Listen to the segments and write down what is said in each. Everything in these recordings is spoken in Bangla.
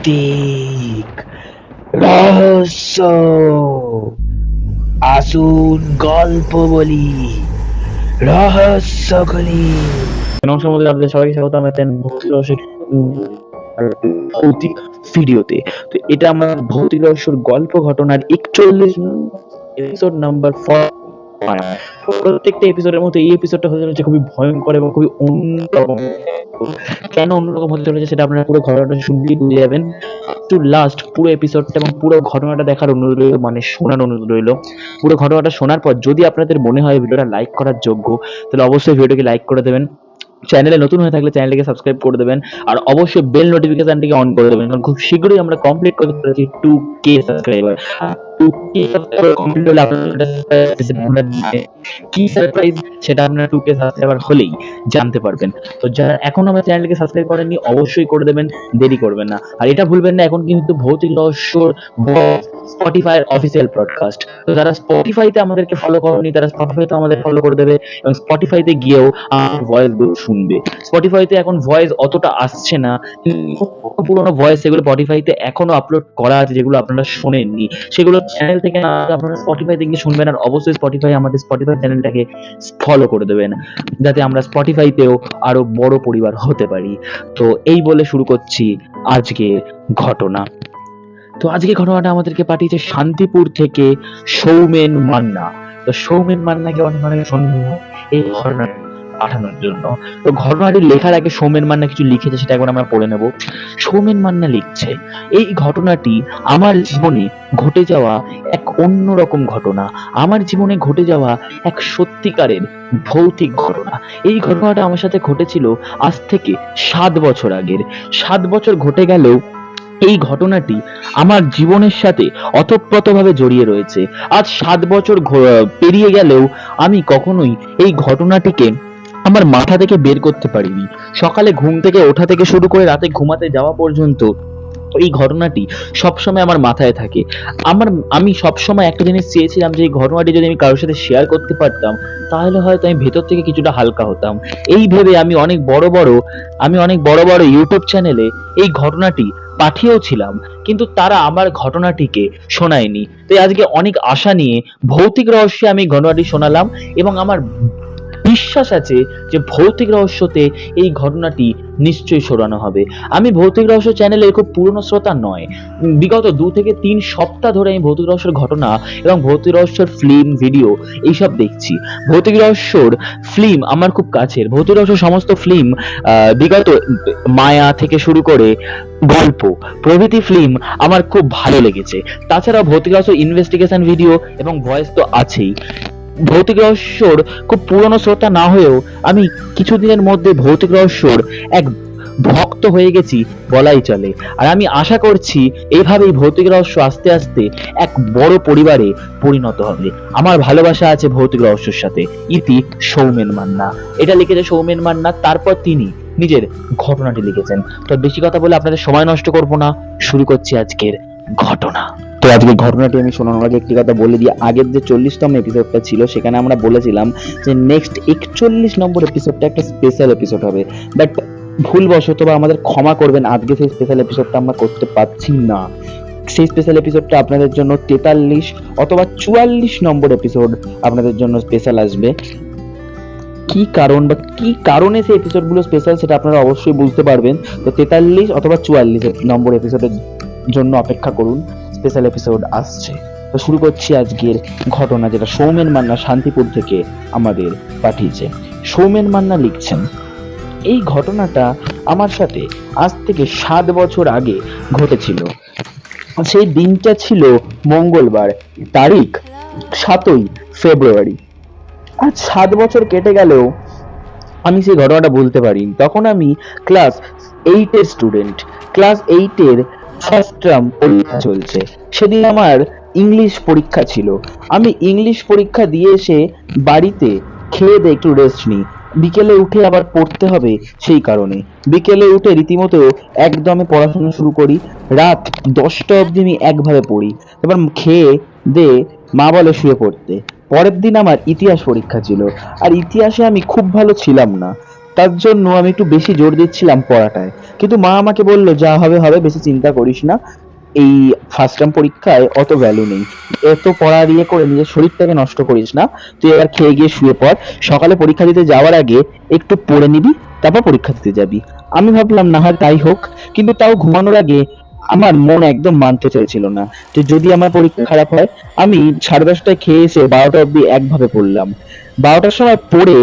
ভৌতিক রহস্য, আসুন গল্প বলি, রহস্য বলি নমস্কার আপনাদের সবাইকে স্বাগত। রহস্য ভৌতিক ভিডিওতে। তো এটা আমার ভৌতিক রহস্যর গল্প ঘটনার একচল্লিশ এপিসোড নাম্বার ফোর প্রত্যেকটা এপিসোডের মতো এই এপিসোডটা হতে চলেছে খুবই ভয়ঙ্কর এবং খুবই অন্যরকম। কেন অন্যরকম হতে চলেছে সেটা আপনারা পুরো ঘটনাটা শুনলেই বুঝে যাবেন। টু লাস্ট পুরো এপিসোডটা এবং পুরো ঘটনাটা দেখার অনুরোধ রইল মানে শোনার অনুরোধ রইল। পুরো ঘটনাটা শোনার পর যদি আপনাদের মনে হয় ভিডিওটা লাইক করার যোগ্য, তাহলে অবশ্যই ভিডিওটাকে লাইক করে দেবেন। চ্যানেলে নতুন হয়ে থাকলে চ্যানেলটিকে সাবস্ক্রাইব করে দেবেন আর অবশ্যই বেল নোটিফিকেশনটিকে অন করে দেবেন। কারণ খুব শীঘ্রই আমরা কমপ্লিট করতে পেরেছি টু কে সাবস্ক্রাইবার কে সারপ্রাইজ সেটা আপনারা টুকে সাবস্ক্রাইবার হলেই জানতে পারবেন। তো যারা এখন আমার চ্যানেলকে সাবস্ক্রাইব করেননি, অবশ্যই করে দেবেন, দেরি করবেন না। আর এটা ভুলবেন না, এখন কিন্তু ভৌতিক রহস্যর স্পটিফাই অফিসিয়াল ব্রডকাস্ট তো যারা স্পটিফাইতে আমাদেরকে ফলো করেনি, তারা স্পটিফাইতে আমাদের ফলো করে দেবে এবং স্পটিফাইতে গিয়েও আমার ভয়েসগুলো শুনবে। স্পটিফাইতে এখন ভয়েস অতটা আসছে না। পুরোনো ভয়েস সেগুলো স্পটিফাইতে এখনও আপলোড করা আছে, যেগুলো আপনারা শোনেননি, সেগুলো চ্যানেল থেকে না আপনারা স্পটিফাইতে গিয়ে শুনবেন আর অবশ্যই স্পটিফাই আমাদের স্পটিফাই চ্যানেলটাকে ফলো করে দেবেন, যাতে আমরা স্পটিফাইতেও আরও বড় পরিবার হতে পারি। তো এই বলে শুরু করছি আজকে ঘটনা। তো আজকে ঘটনাটা আমাদেরকে পাঠিয়েছে শান্তিপুর থেকে সৌমেন মান্না। তো সৌমেন মান্নাকে অনেক অনেক ধন্যবাদ এই পাঠানোর জন্য। তো ঘটনাটি লেখার আগে সৌমেন মান্না কিছু লিখেছে, সেটা আমরা পড়ে নেব। সৌমেন মান্না লিখছে, এই ঘটনাটি আমার জীবনে ঘটে যাওয়া এক অন্যরকম ঘটনা। আমার জীবনে ঘটে যাওয়া এক সত্যিকারের ভৌতিক ঘটনা। এই ঘটনাটা আমার সাথে ঘটেছিল আজ থেকে সাত বছর আগের। সাত বছর ঘটে গেলেও এই ঘটনাটি আমার জীবনের সাথে অতপ্রতভাবে জড়িয়ে রয়েছে। আজ সাত বছর পেরিয়ে গেলেও আমি কখনোই এই ঘটনাটিকে আমার মাথা থেকে বের করতে পারিনি। সকালে ঘুম থেকে ওঠা থেকে শুরু করে রাতে ঘুমাতে যাওয়া পর্যন্ত এই ঘটনাটি সবসময় আমার মাথায় থাকে। আমার, আমি সবসময় একটা জিনিস চেয়েছিলাম যে এই ঘটনাটি যদি আমি কারোর সাথে শেয়ার করতে পারতাম, তাহলে হয়তো আমি ভেতর থেকে কিছুটা হালকা হতাম। এই ভেবে আমি অনেক বড় বড়, আমি অনেক বড় বড় ইউটিউব চ্যানেলে এই ঘটনাটি পাঠিয়েও ছিলাম কিন্তু তারা আমার ঘটনাটিকে শোনায়নি। তাই আজকে অনেক আশা নিয়ে ভৌতিক রহস্যে আমি ঘটনাটি শোনালাম এবং আমার বিশ্বাস আছে যে ভৌতিক রহস্যতে এই ঘটনাটি নিশ্চয়ই সরানো হবে। আমি ভৌতিক রহস্য চ্যানেলের খুব পুরনো শ্রোতা নয়। বিগত দু থেকে তিন সপ্তাহ ধরে আমি ভৌতিক রহস্যের ঘটনা এবং ভৌতিক রহস্যের ফিল্ম ভিডিও এইসব দেখছি। ভৌতিক রহস্যর ফিল্ম আমার খুব কাছের। ভৌতিক রহস্য সমস্ত ফিল্ম বিগত মায়া থেকে শুরু করে গল্প, প্রভৃতি ফিল্ম আমার খুব ভালো লেগেছে। তাছাড়া ভৌতিক রহস্য ইনভেস্টিগেশন ভিডিও এবং ভয়েস তো আছেই। ভৌতিক রহস্যর খুব পুরনো শ্রোতা না হয়েও আমি কিছুদিনের মধ্যে ভৌতিক রহস্যর এক ভক্ত হয়ে গেছি বলাই চলে। আর আমি আশা করছি এইভাবেই ভৌতিক রহস্য আস্তে আস্তে এক বড় পরিবারে পরিণত হবে। আমার ভালোবাসা আছে ভৌতিক রহস্যর সাথে। ইতি সৌমেন মান্না। এটা লিখেছে সৌমেন মান্না, তারপর তিনি নিজের ঘটনাটি লিখেছেন। তো বেশি কথা বলে আপনাদের সময় নষ্ট করব না। শুরু করছি আজকের ঘটনা। তো আজকে ঘটনাটি আমি শোনানোর আগে একটি কথা বলে দিই। আগের যে চল্লিশতম এপিসোডটা ছিল, সেখানে আমরা বলেছিলাম যে নেক্সট একচল্লিশ নম্বর এপিসোডটা একটা স্পেশাল এপিসোড হবে। বাট ভুলবশত বা আমাদের ক্ষমা করবেন, আজকে সেই স্পেশাল এপিসোডটা আমরা করতে পারছি না। সেই স্পেশাল এপিসোডটা আপনাদের জন্য তেতাল্লিশ অথবা চুয়াল্লিশ নম্বর এপিসোড আপনাদের জন্য স্পেশাল আসবে। কি কারণ বা কি কারণে সেই এপিসোডগুলো স্পেশাল সেটা আপনারা অবশ্যই বুঝতে পারবেন। তো তেতাল্লিশ অথবা চুয়াল্লিশ নম্বর এপিসোডের জন্য অপেক্ষা করুন। স্পেশাল এপিসোড আসছে। তো শুরু করছি আজকের ঘটনা যেটা সৌমেন মান্না শান্তিপুর থেকে আমাদের পাঠিয়েছে। সৌমেন মান্না লিখছেন, এই ঘটনাটা আমার সাথে আজ থেকে সাত বছর আগে ঘটেছিল। সেই দিনটা ছিল মঙ্গলবার, তারিখ সাতই ফেব্রুয়ারি। আজ সাত বছর কেটে গেলেও আমি সেই ঘটনাটা বলতে পারিনি। তখন আমি ক্লাস এইটের স্টুডেন্ট ক্লাস এইটের ফার্স্ট টার্ম পরীক্ষা চলছে। সেদিন আমার ইংলিশ পরীক্ষা ছিল। আমি ইংলিশ পরীক্ষা দিয়ে এসে বাড়িতে খেয়ে দিয়ে একটু রেস্ট নিই। বিকেলে উঠে আবার পড়তে হবে সেই কারণে। বিকেলে উঠে রীতিমতো একদমে পড়াশোনা শুরু করি। রাত দশটা অবধি আমি একভাবে পড়ি। এবার খেয়ে দে মা বলে শুয়ে পড়তে। পরের দিন আমার ইতিহাস পরীক্ষা ছিল। আর ইতিহাসে আমি খুব ভালো ছিলাম না। তার জন্য আমি একটু বেশি জোর দিচ্ছিলাম পড়াটায়। কিন্তু মা আমাকে বলল, যা হবে হবে, বেশি চিন্তা করিস না। এই ফার্স্ট টার্ম পরীক্ষায় অত ভ্যালু নেই। এত পড়া দিয়ে করে নিজের শরীরটাকে নষ্ট করিস না। তুই এবার খেয়ে গিয়ে শুয়ে পড়। সকালে পরীক্ষা দিতে যাওয়ার আগে একটু পড়ে নিবি, তারপর পরীক্ষা দিতে যাবি। আমি ভাবলাম, না, হয় তাই হোক। কিন্তু তাও ঘুমানোর আগে আমার মন একদম মানতে চাইছিল না। তো যদি আমার পরীক্ষা খারাপ হয়, আমি সাড়ে দশটায় খেয়ে এসে বারোটা অব্দি একভাবে পড়লাম। বারোটার সময় পড়ে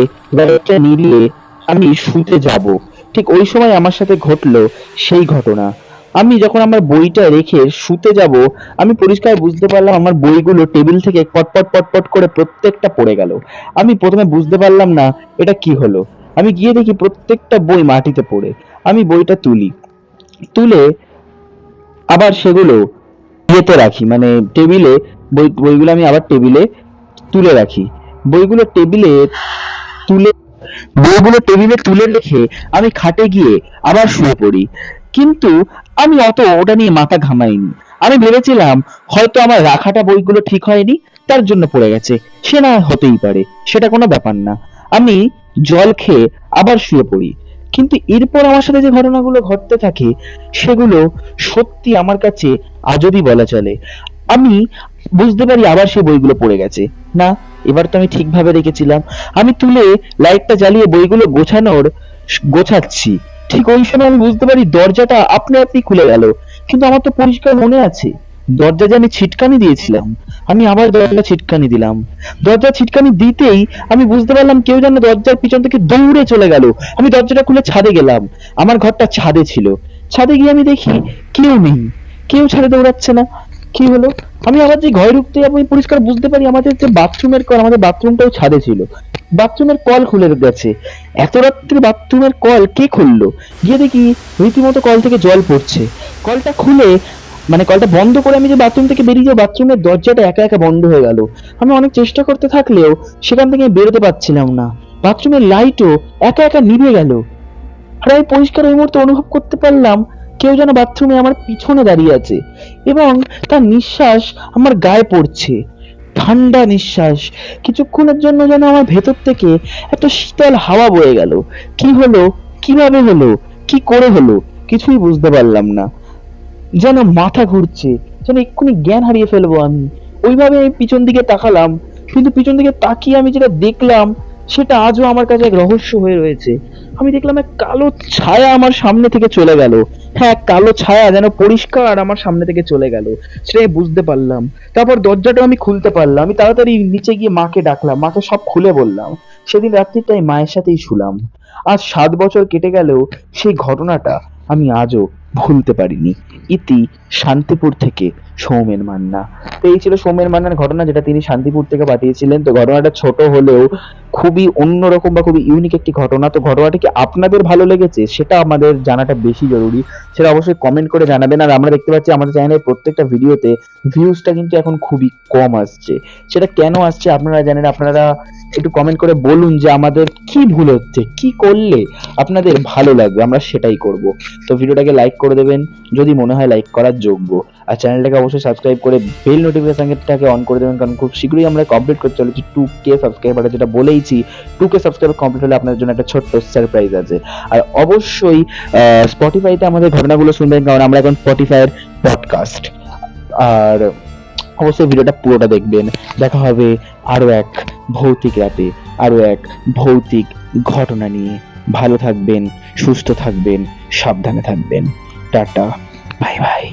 নিভিয়ে আমি শুতে যাব। ঠিক ওই সময় আমার সাথে ঘটলো সেই ঘটনা। আমি যখন আমার বইটা রেখে শুতে যাব, আমি পরিষ্কার বুঝতে পারলাম আমার বইগুলো টেবিল থেকে পটপট পটপট করে প্রত্যেকটা পড়ে গেল। আমি প্রথমে বুঝতে পারলাম না এটা কি হলো। আমি গিয়ে দেখি প্রত্যেকটা বই মাটিতে পড়ে। আমি বইটা তুলি। তুলে আবার সেগুলো ইয়েতে রাখি মানে টেবিলে বই, বইগুলো আমি আবার টেবিলে তুলে রাখি। বইগুলো টেবিলে তুলে বইগুলো টেবিলে তুলে রেখে আমি খাটে গিয়ে আবার শুয়ে পড়ি। কিন্তু আমি অত ওটা নিয়ে মাথা ঘামাইনি। আমি ভেবেছিলাম, হয়তো আমার রাখাটা বইগুলো ঠিক হয়নি, তার জন্য পড়ে গেছে। সে না হতেই পারে, সেটা কোনো ব্যাপার না। আমি জল খেয়ে আবার শুয়ে পড়ি। কিন্তু এরপর আমার সাথে যে ঘটনাগুলো ঘটতে থাকে, সেগুলো সত্যি আমার কাছে আজবই বলা চলে। আমি বুঝতে পারি আবার সেই বইগুলো পড়ে গেছে। না এবার তো আমি ঠিকভাবে রেখেছিলাম আমি তুলে লাইটটা জ্বালিয়ে বইগুলো গোছানোর, গোছাচ্ছি। ঠিক ওই সময় আমি বুঝতে পারি দরজাটা আপনি আপনি খুলে গেল। কিন্তু আমার তো পরিষ্কার মনে আছে, দরজা যে আমি ছিটকানি দিয়েছিলাম, আমি আবার দরজা ছিটকানি দিলাম। দরজা ছিটকানি দিতেই আমি বুঝতে পারলাম কেউ যেন দরজার পিছন থেকে দৌড়ে চলে গেল। আমি দরজাটা খুলে ছাদে গেলাম। আমার ঘরটা ছাদে ছিল। ছাদে গিয়ে আমি দেখি কেউ নেই। কেউ ছাদে দৌড়াচ্ছে না। কি হলো? আমি আবার যে ঘরে ঢুকতে আমি পরিষ্কার বুঝতে পারি, আমাদের যে বাথরুমের কল, আমাদের বাথরুমটাও ছাদে ছিল। বাথরুমের কল খুলে গেছে। এত রাত্রে বাথরুমের কল কে খুললো? গিয়ে দেখি রীতিমতো কল থেকে জল পড়ছে। কলটা খুলে মানে কলটা বন্ধ করে আমি যে বাথরুম থেকে বেরিয়ে যাই বাথরুমের দরজাটা একা একা বন্ধ হয়ে গেল। আমি অনেক চেষ্টা করতে থাকলেও সেখান থেকে বেরোতে পারছিলাম না। বাথরুমের লাইটও একা একা নিভে গেল। আমি পরিষ্কার ওই মুহূর্তে অনুভব করতে পারলাম, কেউ যেন বাথরুমে আমার পিছনে দাঁড়িয়ে আছে। এবং তার নিঃশ্বাস আমার গায়ে পড়ছে। ঠান্ডা নিঃশ্বাস। কিছুক্ষণের জন্য যেন আমার ভেতর থেকে একটা শীতল হাওয়া বয়ে গেল। কি হলো? কীভাবে হলো? কি করে হলো? কিছুই বুঝতে পারলাম না। যেন মাথা ঘুরছে। যেন এক্ষুনি জ্ঞান হারিয়ে ফেলব আমি। ওইভাবে আমি পিছন দিকে তাকালাম। কিন্তু পিছন দিকে তাকিয়ে আমি যেটা দেখলাম সেটা আজও আমার কাছে এক রহস্য হয়ে রয়েছে। আমি দেখলাম এক কালো ছায়া আমার সামনে থেকে চলে গেল। হ্যাঁ কালো ছায়া যেন পরিষ্কার আমার সামনে থেকে চলে গেল। আমি বুঝতে পারলাম। তারপর দরজাটা আমি খুলতে পারলাম। আমি তাড়াতাড়ি নিচে গিয়ে মাকে ডাকলাম। মাকে সব খুলে বললাম। সেদিন রাত্রিটাই মায়ের সাথেই শুলাম। আজ সাত বছর কেটে গেলেও সেই ঘটনাটা আমি আজও ভুলতে পারিনি। ইতি শান্তিপুর থেকে সৌমেন মান্না। তো এই ছিল সৌমেন মান্নার ঘটনা, যেটা তিনি শান্তিপুর থেকে পাঠিয়েছিলেন। তো ঘটনাটা ছোট হলেও খুবই অন্যরকম বা খুবই ইউনিক একটি ঘটনা। তো ঘটনাটা কি আপনাদের ভালো লেগেছে? সেটা আমাদের জানাটা বেশি জরুরি। সেটা অবশ্যই কমেন্ট করে জানাবেন। আর আমরা দেখতে পাচ্ছি আমাদের চ্যানেলের প্রত্যেকটা ভিডিওতে ভিউজটা কিন্তু এখন খুবই কম আসছে। সেটা কেন আসছে আপনারা জানেন? আপনারা একটু কমেন্ট করে বলুন যে আমাদের কি ভুল হচ্ছে? কি করলে আপনাদের ভালো লাগবে? আমরা সেটাই করব। তো ভিডিওটাকে লাইক করে দেবেন। যদি মনে হয় লাইক করার যোগ্য। আর চ্যানেলটাকে অবশ্যই সাবস্ক্রাইব করে বেল নোটিফিকেশনটাকে অন করে দেবেন, কারণ খুব শীঘ্রই আমরা কমপ্লিট করতে চলেছি টু কে সাবস্ক্রাইবার যেটা বলেইছি টু কে সাবস্ক্রাইবার কমপ্লিট হলে আপনাদের জন্য একটা ছোট্ট সারপ্রাইজ আছে। আর অবশ্যই স্পটিফাইতে আমাদের ঘটনাগুলো শুনবেন, কারণ আমরা এখন স্পটিফাইয়ের পডকাস্ট আর অবশ্যই ভিডিওটা পুরোটা দেখবেন। দেখা হবে আরও এক ভৌতিক রাতে আরও এক ভৌতিক ঘটনা নিয়ে। ভালো থাকবেন, সুস্থ থাকবেন, সাবধানে থাকবেন। Tata bye bye